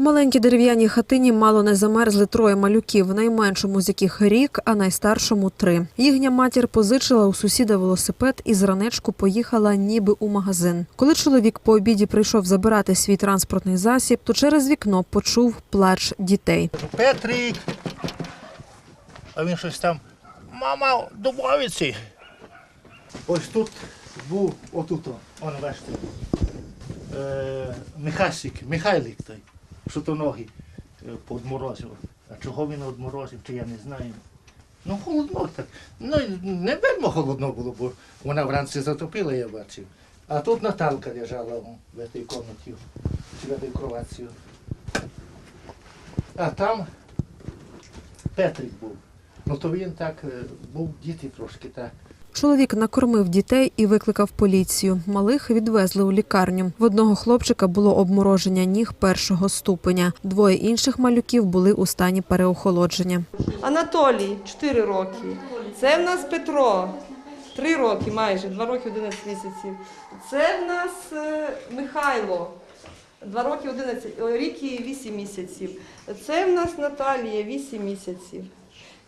У маленькій дерев'яній хатині мало не замерзли троє малюків, найменшому з яких рік, а найстаршому три. Їхня матір позичила у сусіда велосипед і з ранечку поїхала ніби у магазин. Коли чоловік по обіді прийшов забирати свій транспортний засіб, то через вікно почув плач дітей. Петрик. А він щось там. Мама, домовиці. Ось тут був, отут, он бачите. Е, Михасик, Михайлик той, що то ноги е, подморозив. А чого він одморозив, то я не знаю. Ну, холодно так. Ну, не вельми холодно було, бо вона вранці затопила, я бачив. А тут Наталка лежала в цій кімнаті, в цій кроватці. А там Петрик був. Ну то він так е, був діти трошки так. Чоловік накормив дітей і викликав поліцію. Малих відвезли у лікарню. В одного хлопчика було обмороження ніг першого ступеня. Двоє інших малюків були у стані переохолодження. Анатолій 4 роки. Це в нас Петро 3 роки майже, 2 роки 11 місяців. Це в нас е, Михайло 2 роки 11, о, рік і 8 місяців. Це в нас Наталія 8 місяців.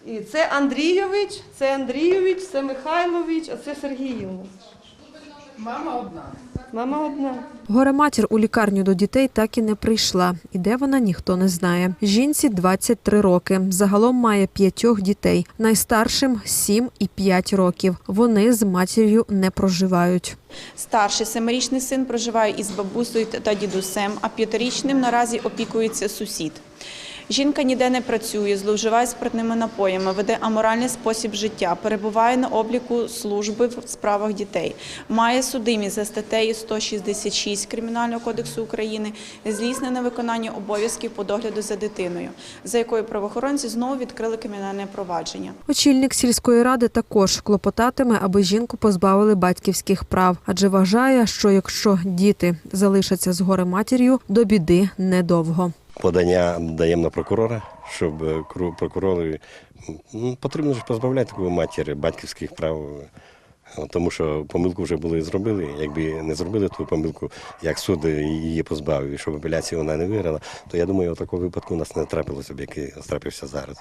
І це Андрійович, це Андрійович, це Михайлович, а це Сергіївна. Мама одна. Мама одна. Горе матір у лікарню до дітей так і не прийшла. І де вона ніхто не знає. Жінці 23 роки. Загалом має п'ятьох дітей. Найстаршим 7 і 5 років. Вони з матір'ю не проживають. Старший семирічний син проживає із бабусею та дідусем, а п'ятирічним наразі опікується сусід. Жінка ніде не працює, зловживає спиртними напоями, веде аморальний спосіб життя, перебуває на обліку служби в справах дітей, має судимість за статтею 166 Кримінального кодексу України, злісне невиконання обов'язків по догляду за дитиною, за якою правоохоронці знову відкрили кримінальне провадження. Очільник сільської ради також клопотатиме, аби жінку позбавили батьківських прав, адже вважає, що якщо діти залишаться з горе матір'ю, до біди недовго. Подання даємо на прокурора, щоб е, прокурори ну, потрібно ж позбавляти таку матір батьківських прав. Тому що помилку вже були зробили. Якби не зробили ту помилку, як суд її позбавив, і щоб апеляцію вона не виграла, то я думаю, такого випадку у нас не трапилося б, який трапився зараз.